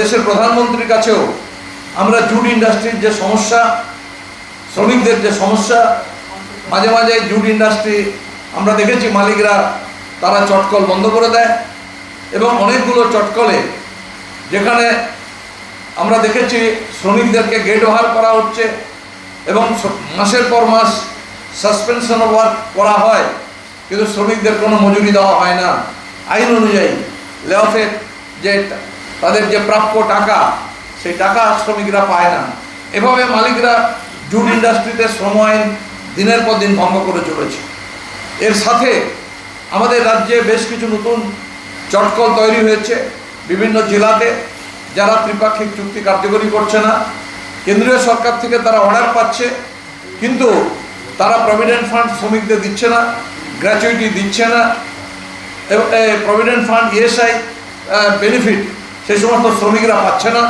দেশের প্রধানমন্ত্রীর কাছেও আমরা জুট ইন্ডাস্ট্রির যে সমস্যা, শ্রমিকদের যে সমস্যা, মাঝে মাঝে জুট ইন্ডাস্ট্রি আমরা দেখেছি মালিকরা তারা চটকল বন্ধ করে দেয় এবং অনেকগুলো চটকলে যেখানে আমরা দেখেছি শ্রমিকদেরকে গেট ওভার করা হচ্ছে এবং মাসের পর মাস সাসপেনশন ওয়ার্ক করা হয়, কিন্তু শ্রমিকদের কোনো মজুরি দেওয়া হয় না। আইন অনুযায়ী লেঅফের যে তাদের যে প্রাপ্য টাকা, সেই টাকা শ্রমিকরা পায় না। এভাবে মালিকরা জুট ইন্ডাস্ট্রিতে শ্রম আইন দিনের পর দিন ভঙ্গ করে চলেছে। এর সাথে আমাদের রাজ্যে বেশ কিছু নতুন চটকল তৈরি হয়েছে বিভিন্ন জেলাতে, যারা ত্রিপাক্ষিক চুক্তি কার্যকরী করছে না। কেন্দ্রীয় সরকার থেকে তারা অর্ডার পাচ্ছে, কিন্তু তারা প্রভিডেন্ট ফান্ড শ্রমিকদের দিচ্ছে না, গ্র্যাচুইটি দিচ্ছে না প্রভিডেন্ট ফান্ড ইএসআই বেনিফিট সেই সমস্ত শ্রমিকরা পাচ্ছে না।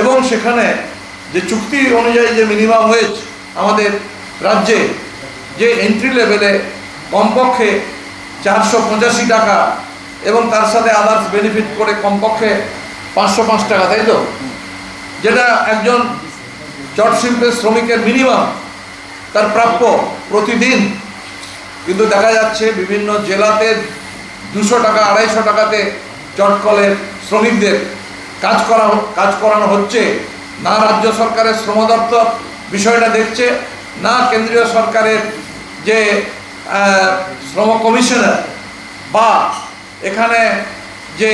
এবং সেখানে যে চুক্তি অনুযায়ী যে মিনিমাম ওয়েজ আমাদের রাজ্যে, যে এন্ট্রি লেভেলে কমপক্ষে চারশো পঁচাশি টাকা এবং তার সাথে আদার্স বেনিফিট করে কমপক্ষে পাঁচশো পাঁচ টাকা, তাই তো? যেটা একজন চট শিল্পের শ্রমিকের মিনিমাম তার প্রাপ্য প্রতিদিন। কিন্তু দেখা যাচ্ছে বিভিন্ন জেলাতে দুশো টাকা, আড়াইশো টাকাতে চটকলের শ্রমিকদের কাজ করা, কাজ করানো হচ্ছে। না রাজ্য সরকারের শ্রম দপ্তর বিষয়টা দেখছে, না কেন্দ্রীয় সরকারের যে শ্রম কমিশনার বা এখানে যে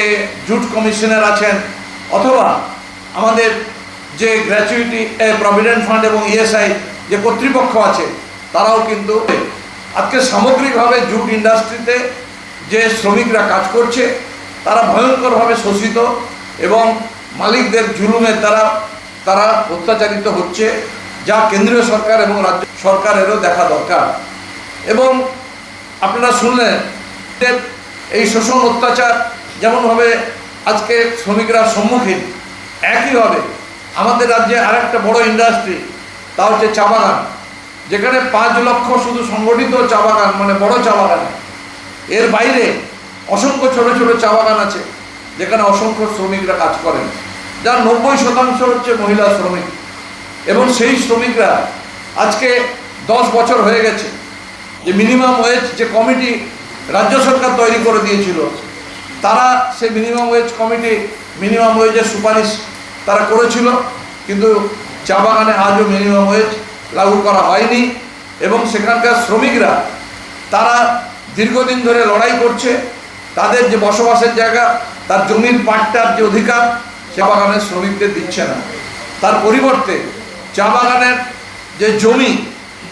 জুট কমিশনার আছেন অথবা আমাদের যে গ্র্যাচুইটি প্রভিডেন্ট ফান্ড এবং ইএসআই যে কর্তৃপক্ষ আছে, তারাও কিন্তু আজকে সামগ্রিকভাবে জুট ইন্ডাস্ট্রিতে যে শ্রমিকরা কাজ করছে তারা ভয়ঙ্করভাবে শোষিত এবং মালিকদের জুলুমের দ্বারা তারা অত্যাচারিত হচ্ছে, যা কেন্দ্রীয় সরকার এবং রাজ্য সরকারেরও দেখা দরকার। এবং আপনারা শুনলেন এই শোষণ অত্যাচার যেমনভাবে আজকে শ্রমিকরা সম্মুখীন, একইভাবে আমাদের রাজ্যে আরেকটা বড় ইন্ডাস্ট্রি তা হচ্ছে চা বাগান। যেখানে পাঁচ লক্ষ শুধু সংগঠিত চা বাগান মানে বড় চা বাগান। এর বাইরে অসংখ্য ছোট ছোট চা বাগান আছে, যেখানে অসংখ্য শ্রমিকরা কাজ করেন। যার নব্বই শতাংশ হচ্ছে মহিলা শ্রমিক। এবং সেই শ্রমিকরা আজকে দশ বছর হয়ে গেছে, যে মিনিমাম ওয়েজ যে কমিটি রাজ্য সরকার তৈরি করে দিয়েছিল, তারা সেই মিনিমাম ওয়েজ কমিটি মিনিমাম ওয়েজের সুপারিশ তারা করেছিল, কিন্তু চা বাগানে আজও মিনিমাম ওয়েজ লাগু করা হয়নি এবং সেখানকার শ্রমিকরা, তারা দীর্ঘদিন ধরে লড়াই করছে তাদের যে বসবাসের জায়গা, তার জমির পাট্টার যে অধিকার, সে বাগানের শ্রমিকদের দিচ্ছে না। তার পরিবর্তে চা বাগানের যে জমি,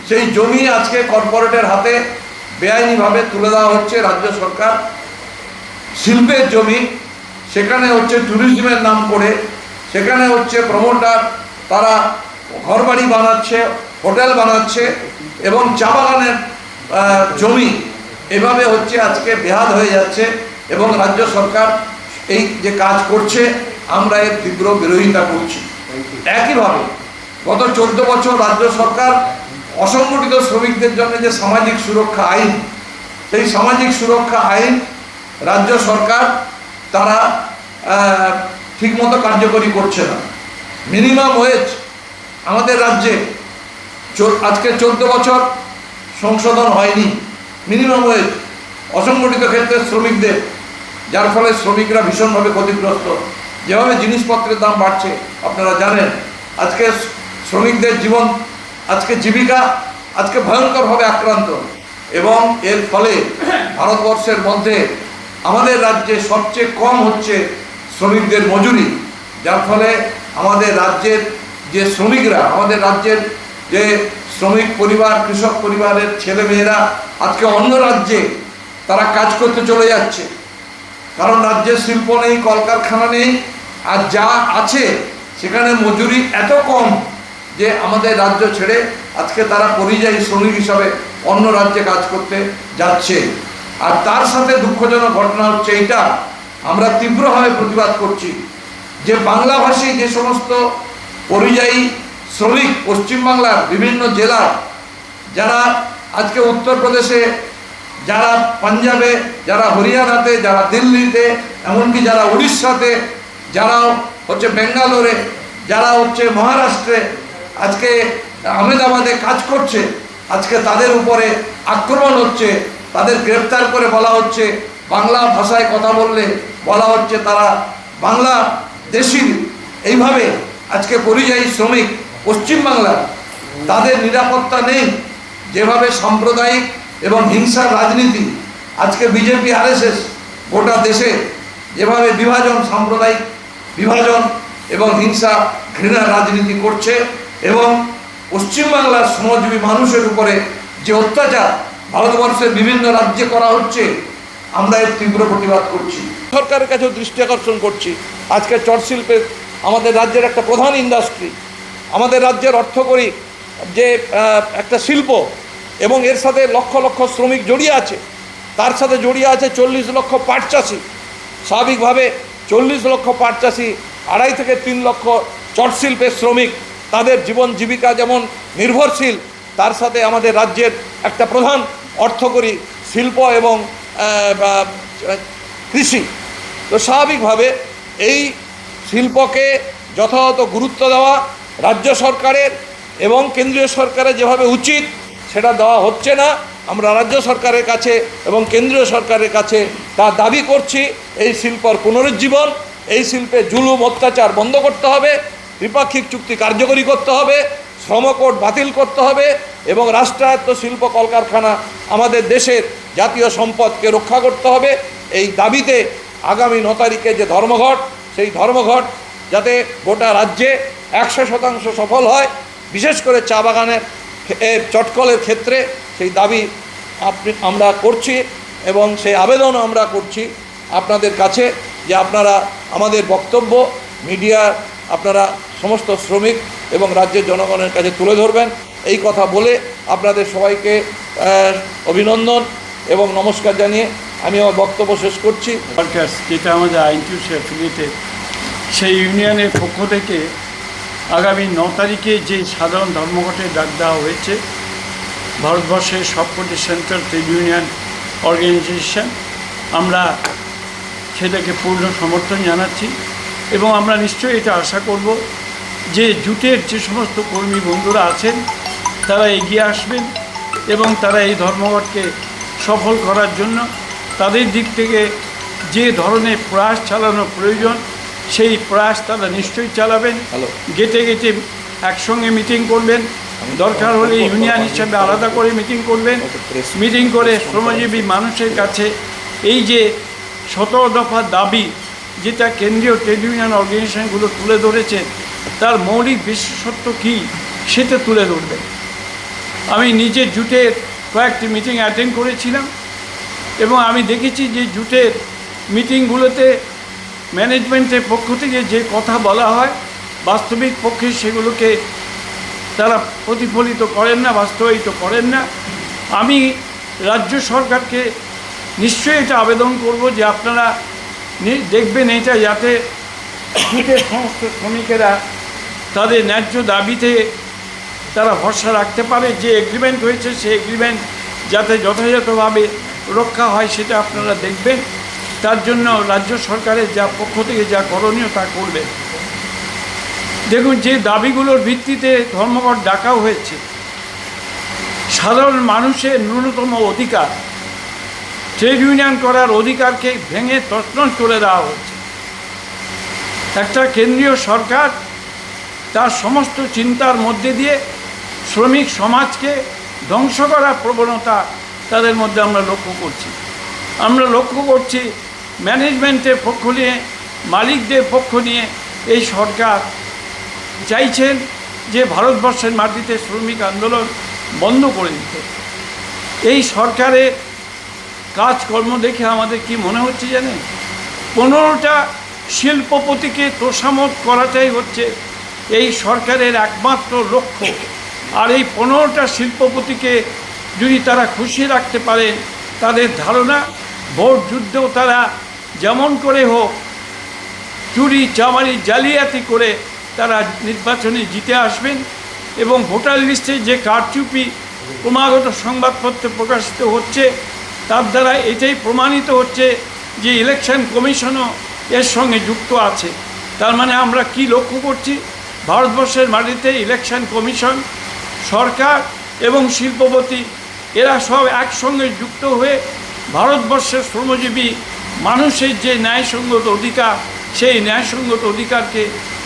সেই জমি আজকে কর্পোরেটের হাতে বেআইনিভাবে তুলে দেওয়া হচ্ছে রাজ্য সরকার। শিল্পের জমি, সেখানে হচ্ছে ট্যুরিজমের নাম করে, সেখানে হচ্ছে প্রমোটার তারা ঘরবাড়ি বানাচ্ছে হোটেল বানাচ্ছে এবং চা বাগানের জমি এভাবে হচ্ছে আজকে বেহাদ হয়ে যাচ্ছে এবং রাজ্য সরকার এই যে কাজ করছে আমরা এর তীব্র বিরোধিতা করছি। একইভাবে গত চোদ্দ বছর রাজ্য সরকার অসংগঠিত শ্রমিকদের জন্য যে সামাজিক সুরক্ষা আইন সেই সামাজিক সুরক্ষা আইন রাজ্য সরকার তারা ঠিকমতো কার্যকরী করছে না। মিনিমাম ওয়েজ আমাদের রাজ্যে আজকে চোদ্দ বছর সংশোধন হয়নি। মিনিমাম ওয়েজ অসংগঠিত ক্ষেত্রে শ্রমিকদের, যার ফলে শ্রমিকরা ভীষণভাবে ক্ষতিগ্রস্ত। যেভাবে জিনিসপত্রের দাম বাড়ছে, আপনারা জানেন, আজকে শ্রমিকদের জীবন, আজকে জীবিকা, আজকে ভয়ঙ্করভাবে আক্রান্ত। এবং এর ফলে ভারতবর্ষের মধ্যে আমাদের রাজ্যে সবচেয়ে কম হচ্ছে শ্রমিকদের মজুরি, যার ফলে আমাদের রাজ্যের যে শ্রমিকরা, আমাদের রাজ্যের যে শ্রমিক পরিবার, কৃষক পরিবারের ছেলে মেয়েরা আজকে অন্য রাজ্যে তারা কাজ করতে চলে যাচ্ছে। কারণ রাজ্যের শিল্প নেই, কলকারখানা নেই, আর যা আছে সেখানে মজুরি এত কম যে আমাদের রাজ্য ছেড়ে আজকে তারা পরিযায়ী শ্রমিক হিসাবে অন্য রাজ্যে কাজ করতে যাচ্ছে। আর তার সাথে দুঃখজনক ঘটনা হচ্ছে এইটা, আমরা তীব্রভাবে প্রতিবাদ করছি যে বাংলাভাষী যে সমস্ত পরিযায়ী শ্রমিক পশ্চিমবাংলার বিভিন্ন জেলার যারা আজকে উত্তরপ্রদেশে, যারা পাঞ্জাবে, যারা হরিয়ানাতে, যারা দিল্লিতে, এমনকি যারা উড়িষ্যাতে যারা হচ্ছে বেঙ্গালোরে, যারা হচ্ছে মহারাষ্ট্রে আজকে আহমেদাবাদে কাজ করছে, আজকে তাদের উপরে আক্রমণ হচ্ছে, তাদের গ্রেপ্তার করে বলা হচ্ছে, বাংলা ভাষায় কথা বললে বলা হচ্ছে তারা বাংলা দেশি এইভাবে আজকে পরিযায়ী শ্রমিক পশ্চিমবাংলার তাদের নিরাপত্তা নেই। যেভাবে সাম্প্রদায়িক এবং হিংসার রাজনীতি আজকে বিজেপি, আরএসএস গোটা দেশে যেভাবে বিভাজন, সাম্প্রদায়িক বিভাজন এবং হিংসা, ঘৃণার রাজনীতি করছে এবং পশ্চিমবাংলার শ্রমজীবী মানুষের উপরে যে অত্যাচার ভারতবর্ষের বিভিন্ন রাজ্যে করা হচ্ছে, আমরা এর তীব্র প্রতিবাদ করছি। সরকারের কাছেও দৃষ্টি আকর্ষণ করছি। আজকে চট শিল্পের আমাদের রাজ্যের একটা প্রধান ইন্ডাস্ট্রি আমাদের রাজ্যের অর্থকরী যে একটা শিল্প এবং এর সাথে লক্ষ লক্ষ শ্রমিক জড়িয়ে আছে, তার সাথে জড়িয়ে আছে চল্লিশ লক্ষ পাট চাষি। স্বাভাবিকভাবে চল্লিশ লক্ষ পাট চাষি, আড়াই থেকে তিন লক্ষ চট শিল্পের শ্রমিক, তাদের জীবন জীবিকা যেমন নির্ভরশীল, তার সাথে আমাদের রাজ্যের একটা প্রধান অর্থকরী শিল্প এবং কৃষি। তো স্বাভাবিকভাবে এই শিল্পকে যথাযথ গুরুত্ব দেওয়া রাজ্য সরকারের এবং কেন্দ্রীয় সরকারের যেভাবে উচিত, সেটা দেওয়া হচ্ছে না। আমরা রাজ্য সরকারের কাছে এবং কেন্দ্রীয় সরকারের কাছে তা দাবি করছি, এই শিল্পর পুনরুজ্জীবন, এই শিল্পে জুলুম, অত্যাচার বন্ধ করতে হবে, ত্রিপাক্ষিক চুক্তি কার্যকরী করতে হবে, শ্রমকোড বাতিল করতে হবে এবং রাষ্ট্রায়ত্ত শিল্প কলকারখানা আমাদের দেশের জাতীয় সম্পদকে রক্ষা করতে হবে। এই দাবিতে আগামী ন তারিখে যে ধর্মঘট, সেই ধর্মঘট যাতে গোটা রাজ্যে একশো শতাংশ সফল হয়। বিশেষ করে চা বাগানের চটকলের ক্ষেত্রে সেই দাবি আপনি, আমরা করছি এবং সেই আবেদনও আমরা করছি আপনাদের কাছে যে আপনারা আমাদের বক্তব্য মিডিয়া, আপনারা সমস্ত শ্রমিক এবং রাজ্যের জনগণের কাছে তুলে ধরবেন। এই কথা বলে আপনাদের সবাইকে অভিনন্দন এবং নমস্কার জানিয়ে আমি আমার বক্তব্য শেষ করছি। যেটা আমাদের আইনটিউসি সেই ইউনিয়নের পক্ষ থেকে আগামী ন তারিখে যে সাধারণ ধর্মঘটের ডাক দেওয়া হয়েছে, ভারতবর্ষের সবকটি সেন্ট্রাল ট্রেড ইউনিয়ন অর্গানাইজেশন, আমরা সেটাকে পূর্ণ সমর্থন জানাচ্ছি এবং আমরা নিশ্চয়ই এটা আশা করব যে জুটের যে সমস্ত কর্মী বন্ধুরা আছেন, তারা এগিয়ে আসবেন এবং তারা এই ধর্মঘটকে সফল করার জন্য তাদের দিক থেকে যে ধরনের প্রয়াস চালানো প্রয়োজন সেই প্রয়াস তারা নিশ্চয়ই চালাবেন। গেটে গেটে একসঙ্গে মিটিং করবেন। দরকার হলে ইউনিয়ন হিসাবে আলাদা করে মিটিং করবেন। মিটিং করে শ্রমজীবী মানুষের কাছে এই যে সতেরো দফা দাবি যেটা কেন্দ্রীয় ট্রেড ইউনিয়ন অর্গানাইজেশনগুলো তুলে ধরেছে তার মৌলিক বিশেষত্ব কী সেটা তুলে ধরবেন। আমি নিজে জুটের কয়েকটি মিটিং অ্যাটেন্ড করেছিলাম এবং আমি দেখেছি যে জুটের মিটিংগুলোতে ম্যানেজমেন্টের পক্ষ থেকে যে কথা বলা হয়, বাস্তবিক পক্ষে সেগুলোকে তারা প্রতিফলিত করেন না, বাস্তবায়িত করেন না। আমি রাজ্য সরকারকে নিশ্চয়ই এটা আবেদন করব যে আপনারা দেখবেন এটা যাতে জুটের সমস্ত শ্রমিকেরা তাদের ন্যায্য দাবিতে তারা ভরসা রাখতে পারে। যে এগ্রিমেন্ট হয়েছে সেই এগ্রিমেন্ট যাতে যথাযথভাবে রক্ষা হয়, সেটা আপনারা দেখবেন। তার জন্য রাজ্য সরকারের যা পক্ষ থেকে যা করণীয় তা করবেন দেখুন, যে দাবিগুলোর ভিত্তিতে ধর্মঘট ডাকা হয়েছে, সাধারণ মানুষের ন্যূনতম অধিকার, ট্রেড ইউনিয়ন করার অধিকারকে ভেঙে তছনছ করে দেওয়া হচ্ছে একটা কেন্দ্রীয় সরকার তার সমস্ত চিন্তার মধ্যে দিয়ে শ্রমিক সমাজকে ধ্বংস করার প্রবণতা তাদের মধ্যে আমরা লক্ষ্য করছি। আমরা লক্ষ্য করছি ম্যানেজমেন্টের পক্ষ নিয়ে, মালিকদের পক্ষ নিয়ে এই সরকার চাইছেন যে ভারতবর্ষের মাটিতে শ্রমিক আন্দোলন বন্ধ করে দিতে। এই সরকারের কাজকর্ম দেখে আমাদের কি মনে হচ্ছে জানেন? পনেরোটা শিল্পপতিকে তোষামত করাটাই হচ্ছে এই সরকারের একমাত্র লক্ষ্য। আর এই পনেরোটা শিল্পপতিকে যদি তারা খুশি রাখতে পারে তাদের ধারণা ভোট যুদ্ধেও তারা যেমন করে হোক, চুরি, চামারি, জালিয়াতি করে তারা নির্বাচনে জিতে আসবেন এবং ভোটার লিস্টে যে কারচুপি, ক্রমাগত সংবাদপত্রে প্রকাশিত হচ্ছে, তার দ্বারা এটাই প্রমাণিত হচ্ছে যে ইলেকশন কমিশনও এর সঙ্গে যুক্ত আছে। তার মানে আমরা কি লক্ষ্য করছি? ভারতবর্ষের মাটিতে ইলেকশন কমিশন, সরকার এবং শিল্পপতি, এরা সব একসঙ্গে যুক্ত হয়ে ভারতবর্ষের শ্রমজীবী মানুষের যে ন্যায়সঙ্গত অধিকার, সেই ন্যায়সঙ্গত অধিকারকে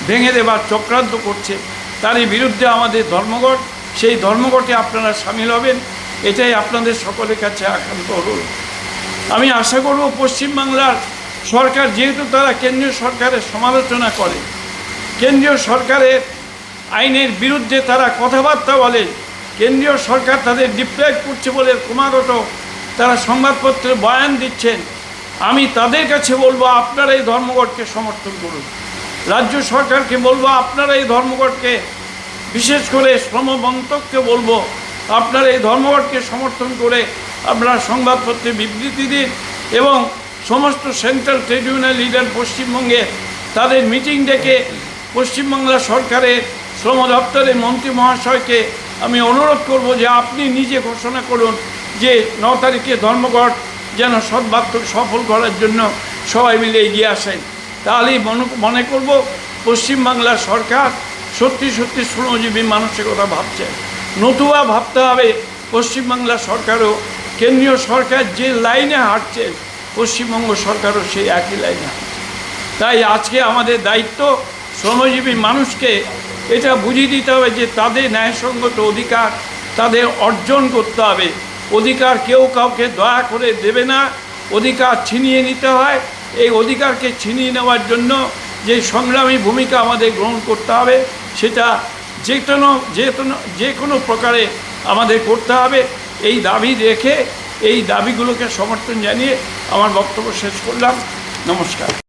ভেঙে দেবার চক্রান্ত করছে, তারই বিরুদ্ধে আমাদের ধর্মঘট, সেই ধর্মঘটে আপনারা সামিল হবেন, এটাই আপনাদের সকলের কাছে আকান্ত অনুরোধ। আমি আশা করব পশ্চিমবাংলার সরকার, যেহেতু তারা কেন্দ্রীয় সরকারের সমালোচনা করে, কেন্দ্রীয় সরকারের আইনের বিরুদ্ধে তারা কথাবার্তা বলে, কেন্দ্রীয় সরকার তাদের ডিপ্লয় করছে বলে ক্রমাগত তারা সংবাদপত্রে বয়ান দিচ্ছেন আমি তাদের কাছে বলব, আপনারা এই ধর্মঘটকে সমর্থন করুন। রাজ্য সরকারকে বলব, আপনারা এই ধর্মঘটকে বিশেষ করে শ্রমমন্ত্রককে বলব, আপনারা এই ধর্মঘটকে সমর্থন করে আপনারা সংবাদপত্রে বিবৃতি দিন এবং সমস্ত সেন্ট্রাল ট্রেড ইউনিয়ন লিডার পশ্চিমবঙ্গে তাদের মিটিং ডেকে পশ্চিমবাংলা সরকারের শ্রম দপ্তরের মন্ত্রী মহাশয়কে আমি অনুরোধ করব যে আপনি নিজে ঘোষণা করুন যে ন তারিখে ধর্মঘট যেন সদ্বার্থক সফল করার জন্য সবাই মিলে এগিয়ে আসেন। তাহলেই মনে মনে করব পশ্চিমবাংলার সরকার সত্যি সত্যি শ্রমজীবী মানুষের কথা ভাবছে। নতুবা ভাবতে হবে পশ্চিমবাংলা সরকারও কেন্দ্রীয় সরকার যে লাইনে হাঁটছে, পশ্চিমবঙ্গ সরকারও সেই একই লাইনে তাই আজকে আমাদের দায়িত্ব শ্রমজীবী মানুষকে এটা বুঝিয়ে দিতে হবে যে তাদের ন্যায়সঙ্গত অধিকার তাদের অর্জন করতে হবে। অধিকার কেউ কাউকে দয়া করে দেবে না, অধিকার ছিনিয়ে নিতে হয়। এই অধিকারকে ছিনিয়ে নেওয়ার জন্য যে সংগ্রামী ভূমিকা আমাদের গ্রহণ করতে হবে, সেটা যে কোনো যে কোনো যে কোনো প্রকারে আমাদের করতে হবে। এই দাবি রেখে এই দাবিগুলোকে সমর্থন জানিয়ে আমার বক্তব্য শেষ করলাম। নমস্কার।